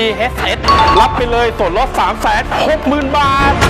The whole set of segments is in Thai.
GHS รับไปเลยส่วนลด3 6 0 0 0 0 บาท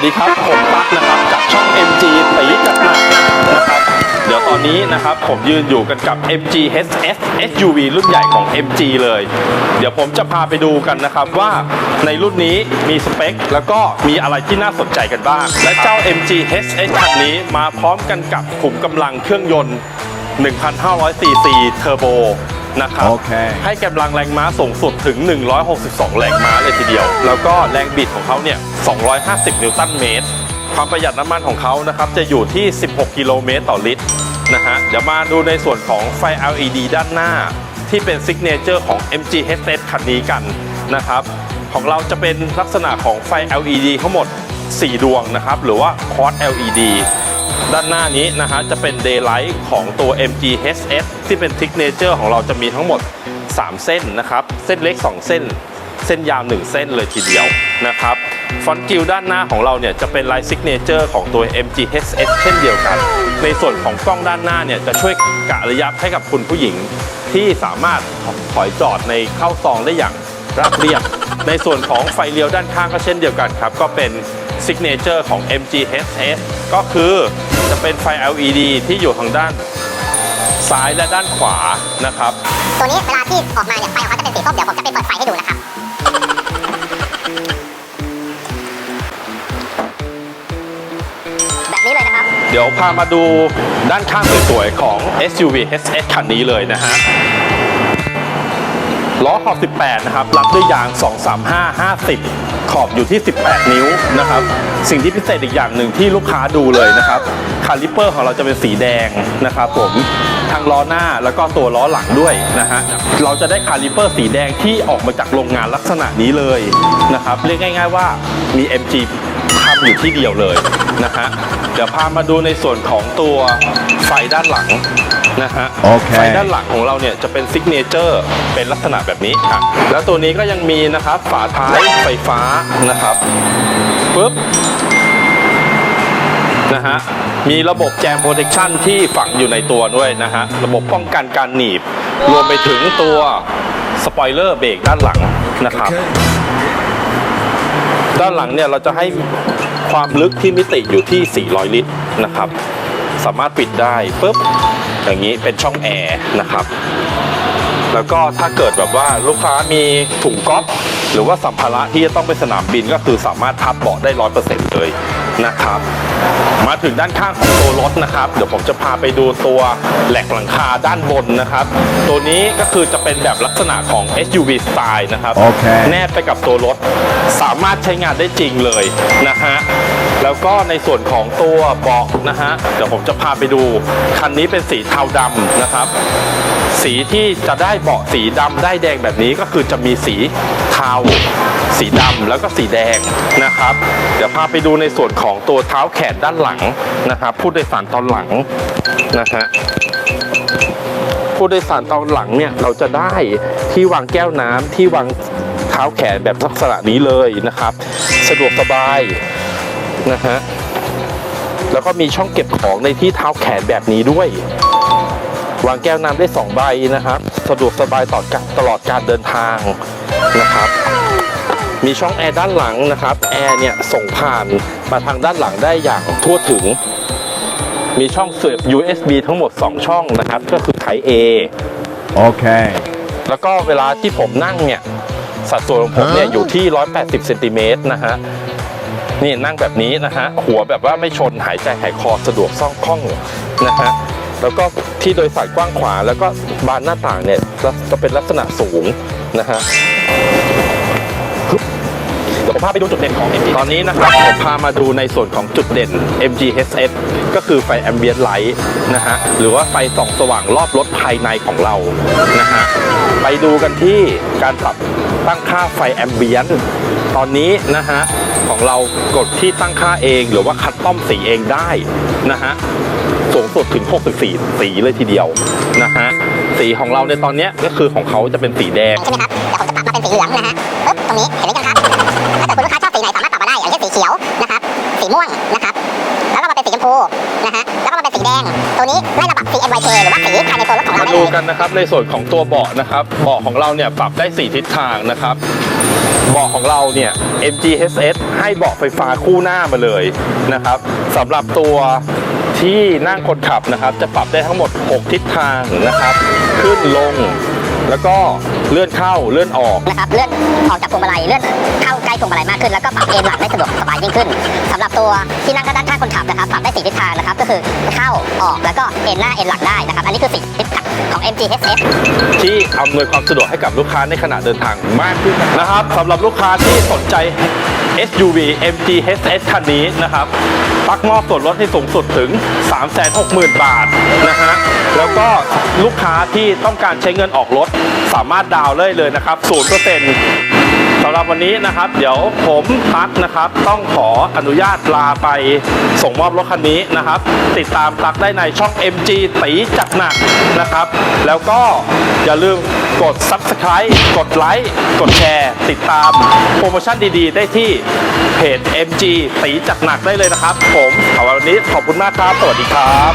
สวัสดีครับ ผมตั๊กนะครับจากช่อง MG ตีจัดหนักนะครับ เดี๋ยวตอนนี้นะครับผมยืนอยู่กันกับ MG HS SUV รุ่นใหญ่ของ MG เลย เดี๋ยวผมจะพาไปดูกันนะครับว่าในรุ่นนี้มีสเปค แล้วก็มีอะไรที่น่าสนใจกันบ้าง และเจ้า MG HS คันนี้มาพร้อมกันกับขุมกำลังเครื่องยนต์ 1,500 cc เทอร์โบ นะครับโอเคให้กำลังแรงม้าสูงสุดถึง 162 แรงม้าเลยทีเดียว แล้วก็แรงบิดของเขาเนี่ย 250 นิวตันเมตร ความประหยัดน้ำมันของเขานะครับ จะอยู่ที่ 16 กิโลเมตรต่อลิตรนะฮะ เดี๋ยวมาดูในส่วนของไฟ LED ด้านหน้า ที่เป็นซิกเนเจอร์ของ MG HS คันนี้กันนะครับ ของเราจะเป็นลักษณะของไฟ LED ทั้งหมด 4 ดวงนะครับ หรือว่า Quad LED ด้านหน้านี้นะฮะจะเป็น Daylight ของตัว MG HS ที่เป็น Signature ของเราจะมีทั้งหมด 3 เส้นนะครับ เส้นเล็ก 2 เส้น เส้นยาว 1 เส้นเลยทีเดียวนะครับฟอนต์กิลด้านหน้าของเราเนี่ยจะเป็นลายซิกเนเจอร์ของตัว MG HS เช่นเดียวกัน ในส่วนของกล้องด้านหน้าเนี่ยจะช่วยกะระยะให้กับคุณผู้หญิง ที่สามารถถอยจอดในเข้าซองได้อย่างราบเรียบ ในส่วนของไฟเลี้ยวด้านข้างก็เช่นเดียวกันครับ ก็เป็นซิกเนเจอร์ของ MG HS ก็คือจะเป็นไฟ LED ที่อยู่ทางด้านซ้ายและด้านขวานะครับ ตัวนี้เวลาที่ออกมาเนี่ยไฟของเขาจะเป็นสีส้มเดี๋ยวผมจะไปเปิดไฟให้ดูนะครับ แบบนี้เลยนะครับ เดี๋ยวพามาดูด้านข้างสวยๆของ SUV HS คันนี้เลยนะฮะ ล้อขอบ 18 นะครับ รับด้วยยาง 235 50 ขอบอยู่ที่ 18 นิ้วนะครับ สิ่งที่พิเศษอีกอย่างหนึ่งที่ลูกค้าดูเลยนะครับคาลิปเปอร์ของเราจะเป็นสีแดงนะครับผมทางล้อหน้าแล้วก็ตัวล้อหลังด้วยนะฮะ เราจะได้คาลิปเปอร์สีแดงที่ออกมาจากโรงงานลักษณะนี้เลยนะครับ เรียกง่าย ๆว่ามี MG ทำอยู่ที่เดียวเลยนะฮะ เดี๋ยวพามาดูในส่วนของตัวไฟด้านหลัง นะฮะโอเคไฟด้านหลังของเราเนี่ยจะเป็นซิกเนเจอร์เป็นลักษณะแบบนี้ครับแล้วตัวนี้ก็ยังมีนะครับฝาท้ายไฟฟ้านะครับปึ๊บนะฮะมีระบบแจมโปรเทคชันที่ฝังอยู่ในตัวด้วยนะฮะระบบป้องกันการหนีบ รวมไปถึงตัวสปอยเลอร์เบรกด้านหลังนะครับ ด้านหลังเนี่ยเราจะให้ความลึกที่มิติอยู่ที่ 400 ลิตรนะครับ สามารถปิดได้ปุ๊บอย่างนี้เป็นช่องแอร์นะครับ แล้วก็ถ้าเกิดแบบว่าลูกค้ามีถุงก๊อฟหรือว่าสัมภาระที่จะต้องไปสนามบินก็คือสามารถพับเบาะได้ร้อยเปอร์เซ็นต์เลยนะครับ มาถึงด้านข้างของตัวรถนะครับ เดี๋ยวผมจะพาไปดูตัวแหลกหลังคาด้านบนนะครับ ตัวนี้ก็คือจะเป็นแบบลักษณะของ SUV สไตล์นะครับโอเคแนบไปกับตัวรถ สามารถใช้งานได้จริงเลยนะฮะ แล้วก็ในส่วนของตัวเบาะนะฮะเดี๋ยวผมจะพาไปดู คันนี้เป็นสีเทาดำนะครับ สีที่จะได้เบาะสีดำได้แดงแบบนี้ก็คือจะมีสีเทาสีดำแล้วก็สีแดงนะครับ เดี๋ยวพาไปดูในส่วนของตัวเท้าแขนด้านหลังนะครับผู้โดยสารตอนหลังนะฮะผู้โดยสารตอนหลังเนี่ยเราจะได้ที่วางแก้วน้ำที่วางเท้าแขนแบบลักษณะนี้เลยนะครับ สะดวกสบาย นะฮะแล้วก็มีช่องเก็บของในที่เท้าแขนแบบนี้ด้วย วางแก้วน้ำได้สองใบนะครับ สะดวกสบายต่อการตลอดการเดินทางนะครับ มีช่องแอร์ด้านหลังนะครับแอร์เนี่ยส่งผ่านมาทางด้านหลังได้อย่างทั่วถึง มีช่องเสียบ USB ทั้งหมด 2 ช่องนะครับ ก็คือ Type A Okay. แล้วก็เวลาที่ผมนั่งเนี่ย สัดส่วนของผมเนี่ยอยู่ที่ 180เซนติเมตรนะฮะ นี่นั่งแบบนี้นะฮะหัวแบบว่าไม่ชนหายใจหายคอสะดวกซ่องคล่องนะฮะแล้วก็ที่โดยสารกว้างขวางแล้วก็บานหน้าต่างเนี่ยจะเป็นลักษณะสูงนะฮะฮึบเดี๋ยวผมผมพาไปดูจุดเด่นของ MG ตอนนี้นะครับผมพามาดูในส่วนของจุดเด่น MGHS ก็คือไฟแอมเบียนไลท์นะฮะหรือว่าไฟส่องสว่างรอบรถภายในของเรานะฮะไปดูกันที่การปรับ ตั้งค่าไฟแอมเบียนตอนนี้นะฮะของเรากดที่ตั้งค่าเองหรือว่าคัดต้อมสีเองได้นะฮะสูงสุดถึง 64 สีเลยทีเดียวนะฮะสีของเราในตอนนี้ก็คือของเขาจะเป็นสีแดงใช่ไหมครับเดี๋ยวผมจะปรับมาเป็นสีเหลืองนะฮะปึ๊บตรงนี้เห็นไหมยังครับถ้าเกิดคุณลูกค้าชอบสีไหนสามารถปรับมาได้อย่างเช่นสีเขียวนะครับสีม่วง นี้ไล่ระดับ CMYK หรือว่าสีภายในตัวรถของเรามาได้ดูเลยกันนะครับในส่วนของตัวเบาะนะครับเบาะของเราเนี่ยปรับได้ 4 ทิศทางนะครับเบาะของเราเนี่ย MGHS ให้เบาะไฟฟ้าคู่หน้ามาเลยนะครับสำหรับตัวที่นั่งคนขับนะครับ จะปรับได้ทั้งหมด 6 ทิศทางนะครับ ขึ้นลง แล้วก็ เลื่อนเข้าเลื่อนออกนะครับเลื่อนออกจากพวงมาลัยเลื่อนเข้าใกล้พวงมาลัยมากขึ้นแล้วก็ปรับเอนหลังได้สะดวกสบายยิ่งขึ้นสำหรับตัวที่นั่งด้านข้างคนขับนะครับปรับได้สี่ทิศทางนะครับก็คือเข้าออกแล้วก็เอนหน้าเอนหลังได้นะครับอันนี้คือสี่ทิศทางของ MGHS ที่อำนวยความสะดวกให้กับลูกค้าในขณะเดินทางมากขึ้นนะครับสำหรับลูกค้าที่สนใจ SUV MG HS คันนี้นะครับ ปักมอบส่วนลดให้สูงสุดถึง 360,000 บาทนะฮะแล้วก็ลูกค้าที่ต้องการใช้เงินออกรถ สามารถดาวน์เลยเลยนะครับ0% สำหรับวันนี้นะครับ เดี๋ยวผมพักนะครับ ต้องขออนุญาตลาไปส่งมอบรถคันนี้นะครับ ติดตามพักได้ในช่อง MG ตีจัดหนักนะครับ แล้วก็อย่าลืมกด Subscribe กดไลค์กดแชร์ ติดตามโปรโมชั่นดีๆ ได้ที่เพจ MG ตีจัดหนักได้เลยนะครับ ผมสำหรับวันนี้ขอบคุณมากครับ สวัสดีครับ